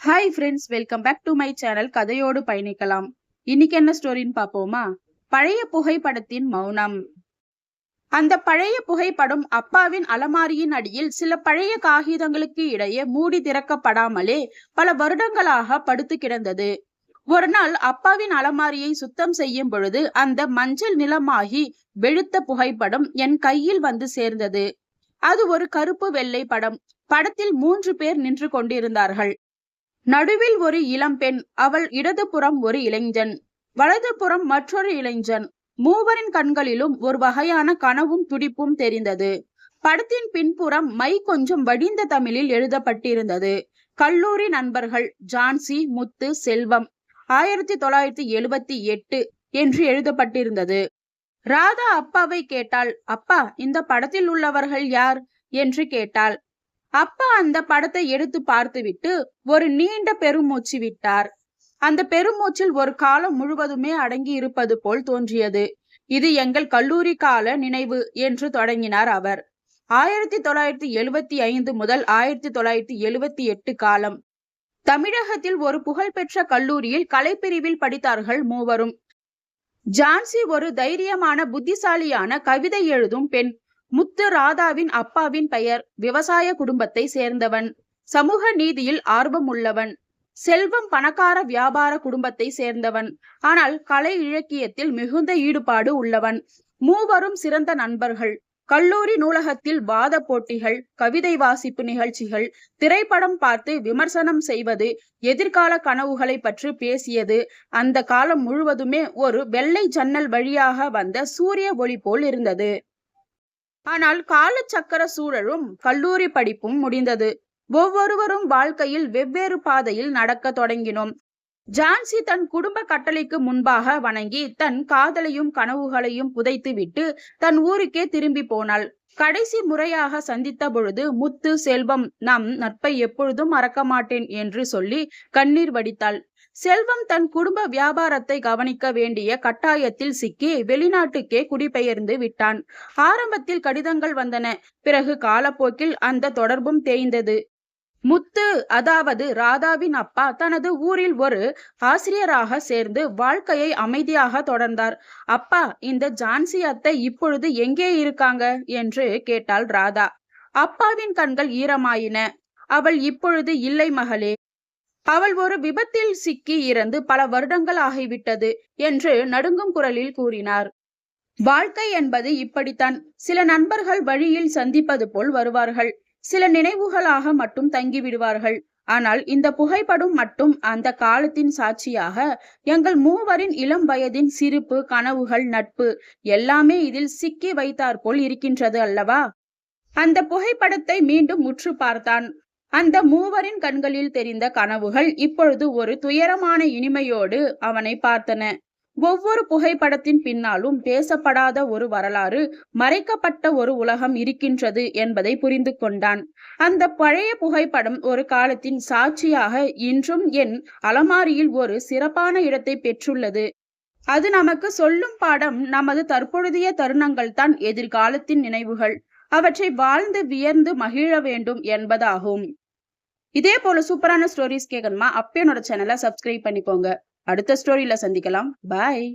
Hi friends welcome back to my channel கதையோடு பயணிக்கலாம் இன்னைக்கு என்ன ஸ்டோரின்னு பாப்போமா பழைய புகைப்படத்தின் மௌனம். அந்த பழைய புகைப்படம் அப்பாவின் அலமாரியின் அடியில் சில பழைய காகிதங்களுக்கு இடையே மூடி திறக்கப்படாமலே பல வருடங்களாக படுத்து கிடந்தது. ஒரு நாள் அப்பாவின் அலமாரியை சுத்தம் செய்யும் பொழுது அந்த மஞ்சள் நிலமாகி வெளுத்த புகைப்படம் என் கையில் வந்து சேர்ந்தது. அது ஒரு கருப்பு வெள்ளை படம். படத்தில் மூன்று பேர் நின்று கொண்டிருந்தார்கள். நடுவில் ஒரு இளம்பெண் அவள் இடதுபுறம் ஒரு இளைஞன். வலதுபுறம் மற்றொரு இளைஞன். மூவரின் கண்களிலும் ஒரு வகையான கனவும் துடிப்பும் தெரிந்தது. படத்தின் பின்புறம் மை கொஞ்சம் வடிந்த தமிழில் எழுதப்பட்டிருந்தது. கல்லூரி நண்பர்கள் ஜான்சி முத்து செல்வம் ஆயிரத்தி தொள்ளாயிரத்தி எழுபத்தி எட்டு என்று எழுதப்பட்டிருந்தது. ராதா அப்பாவை கேட்டாள் அப்பா இந்த படத்தில் உள்ளவர்கள் யார்? என்று கேட்டாள். அப்பா அந்த படத்தை எடுத்து பார்த்துவிட்டு ஒரு நீண்ட பெருமூச்சு விட்டார். அந்த பெருமூச்சில் ஒரு காலம் முழுவதுமே அடங்கி இருப்பது போல் தோன்றியது. இது எங்கள் கல்லூரி கால நினைவு என்று தொடங்கினார் அவர். ஆயிரத்தி தொள்ளாயிரத்தி எழுவத்தி ஐந்து முதல் ஆயிரத்தி தொள்ளாயிரத்தி எழுவத்தி எட்டு காலம். தமிழகத்தில் ஒரு புகழ்பெற்ற கல்லூரியில் கலைப்பிரிவில் படித்தார்கள் மூவரும். ஜான்சி ஒரு தைரியமான புத்திசாலியான கவிதை எழுதும் பெண். முத்து ராதாவின் அப்பாவின் பெயர் விவசாய குடும்பத்தை சேர்ந்தவன். சமூக நீதியில் ஆர்வம் உள்ளவன். செல்வம் பணக்கார வியாபார குடும்பத்தை சேர்ந்தவன். ஆனால் கலை இலக்கியத்தில் மிகுந்த ஈடுபாடு உள்ளவன். மூவரும் சிறந்த நண்பர்கள். கல்லூரி நூலகத்தில் வாத போட்டிகள் கவிதை வாசிப்பு நிகழ்ச்சிகள் திரைப்படம் பார்த்து விமர்சனம் செய்வது எதிர்கால கனவுகளை பற்றி பேசியது. அந்த காலம் முழுவதுமே ஒரு வெள்ளை ஜன்னல் வழியாக வந்த சூரிய ஒளி போல் இருந்தது. ஆனால் காலச்சக்கர சூழலும் கல்லூரி படிப்பும் முடிந்தது. ஒவ்வொருவரும் வாழ்க்கையில் வெவ்வேறு பாதையில் நடக்க தொடங்கினோம். ஜான்சி தன் குடும்ப கட்டளைக்கு முன்பாக வணங்கி தன் காதலையும் கனவுகளையும் புதைத்து விட்டு தன் ஊருக்கே திரும்பி போனாள். கடைசி முறையாக சந்தித்த பொழுது முத்து செல்வம் நம் நட்பை எப்பொழுதும் மறக்க மாட்டேன் என்று சொல்லி கண்ணீர் வடித்தாள். செல்வம் தன் குடும்ப வியாபாரத்தை கவனிக்க வேண்டிய கட்டாயத்தில் சிக்கி வெளிநாட்டுக்கே குடிபெயர்ந்து விட்டான். ஆரம்பத்தில் கடிதங்கள் வந்தன. பிறகு காலப்போக்கில் அந்த தொடர்பும் தேய்ந்தது. முத்து அதாவது ராதாவின் அப்பா தனது ஊரில் ஒரு ஆசிரியராக சேர்ந்து வாழ்க்கையை அமைதியாக தொடர்ந்தார். அப்பா இந்த ஜான்சி அத்தை இப்பொழுது எங்கே இருக்காங்க? என்று கேட்டாள் ராதா. அப்பாவின் கண்கள் ஈரமாயின. அவள் இப்பொழுது இல்லை மகளே. அவள் ஒரு விபத்தில் சிக்கி இறந்து பல வருடங்கள் ஆகிவிட்டது என்று நடுங்கும் குரலில் கூறினார். வாழ்க்கை என்பது இப்படித்தான். சில நண்பர்கள் வழியில் சந்திப்பது போல் வருவார்கள். சில நினைவுகளாக மட்டும் தங்கி விடுவார்கள் ஆனால் இந்த புகைப்படம் மட்டும் அந்த காலத்தின் சாட்சியாக எங்கள் மூவரின் இளம் வயதின் சிரிப்பு கனவுகள் நட்பு எல்லாமே இதில் சிக்கி வைத்தாற்போல் இருக்கின்றது அல்லவா? அந்த புகைப்படத்தை மீண்டும் முற்று பார்த்தான். அந்த மூவரின் கண்களில் தெரிந்த கனவுகள் இப்பொழுது ஒரு துயரமான இனிமையோடு அவனை பார்த்தன. ஒவ்வொரு புகைப்படத்தின் பின்னாலும் பேசப்படாத ஒரு வரலாறு மறைக்கப்பட்ட ஒரு உலகம் இருக்கின்றது என்பதை புரிந்து கொண்டான். அந்த பழைய புகைப்படம் ஒரு காலத்தின் சாட்சியாக இன்றும் என் அலமாரியில் ஒரு சிறப்பான இடத்தை பெற்றுள்ளது. அது நமக்கு சொல்லும் பாடம் நமது தற்பொழுதைய தருணங்கள் தான் எதிர்காலத்தின் நினைவுகள். அவற்றை வாழ்ந்து வியர்ந்து மகிழ வேண்டும் என்பதாகும். இதே போல சூப்பரான ஸ்டோரிஸ் கேட்கணுமா அப்போ என்னோட சேனலை சப்ஸ்கிரைப் பண்ணிக்கோங்க. அடுத்த ஸ்டோரியில சந்திக்கலாம். பாய்